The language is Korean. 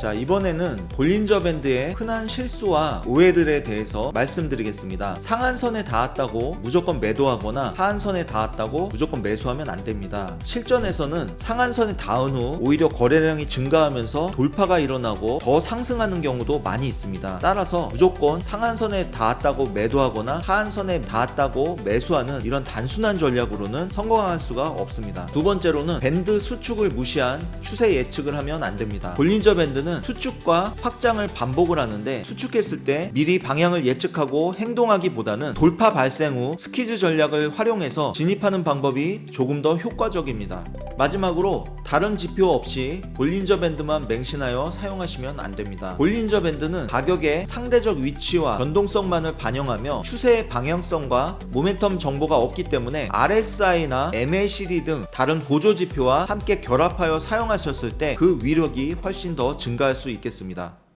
자 이번에는 볼린저 밴드의 흔한 실수와 오해들에 대해서 말씀드리겠습니다. 상한선에 닿았다고 무조건 매도하거나 하한선에 닿았다고 무조건 매수하면 안 됩니다. 실전에서는 상한선에 닿은 후 오히려 거래량이 증가하면서 돌파가 일어나고 더 상승하는 경우도 많이 있습니다. 따라서 무조건 상한선에 닿았다고 매도하거나 하한선에 닿았다고 매수하는 이런 단순한 전략으로는 성공할 수가 없습니다. 두 번째로는 밴드 수축을 무시한 추세 예측을 하면 안 됩니다. 볼린저 밴드는 수축과 확장을 반복을 하는데 수축했을 때 미리 방향을 예측하고 행동하기보다는 돌파 발생 후 스키즈 전략을 활용해서 진입하는 방법이 조금 더 효과적입니다. 마지막으로 다른 지표 없이 볼린저 밴드만 맹신하여 사용하시면 안 됩니다. 볼린저 밴드는 가격의 상대적 위치와 변동성만을 반영하며 추세의 방향성과 모멘텀 정보가 없기 때문에 RSI나 MACD 등 다른 보조 지표와 함께 결합하여 사용하셨을 때 그 위력이 훨씬 더 증가할 수 있겠습니다.